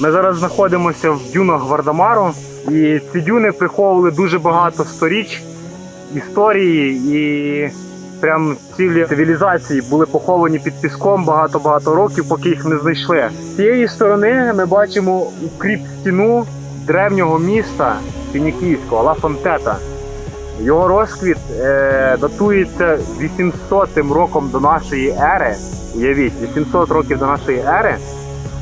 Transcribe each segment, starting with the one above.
Ми зараз знаходимося в дюнах Гвардамару, і ці дюни приховували дуже багато сторіч історії і прям цілі цивілізації були поховані під піском багато-багато років, поки їх не знайшли. З цієї сторони ми бачимо укріп стіну древнього міста Фінікійського Ла Фонтета. Його розквіт е, датується 800 роком до нашої ери. Уявіть, 800 років до нашої ери.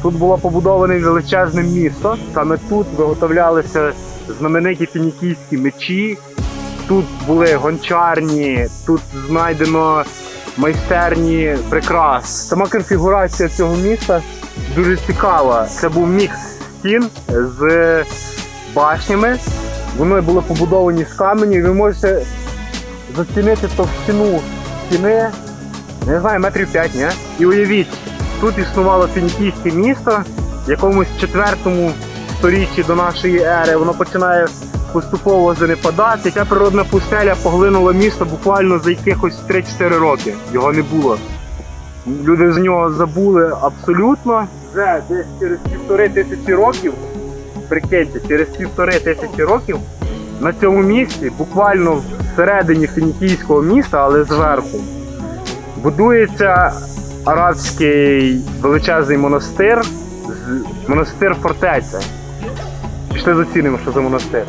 Тут було побудоване величезне місто. Саме тут виготовлялися знамениті фінікійські мечі. Тут були гончарні, тут знайдено майстерні прикрас. Сама конфігурація цього міста дуже цікава. Це був мікс стін з башнями. Вони були побудовані з каменю, ви можете зацінити товщину стіни, не знаю, метрів 5, ні? І уявіть, тут існувало фінікійське місто, в якомусь четвертому сторіччі до нашої ери воно починає поступово занепадати. Ця природна пустеля поглинула місто буквально за якихось 3-4 роки. Його не було. Люди з нього забули абсолютно. Вже десь через півтори тисячі років, прикиньте, через півтори тисячі років на цьому місці, буквально всередині фінікійського міста, але зверху, будується арабський величезний монастир, монастир фортеця. Пішли зацінимо, що за монастир.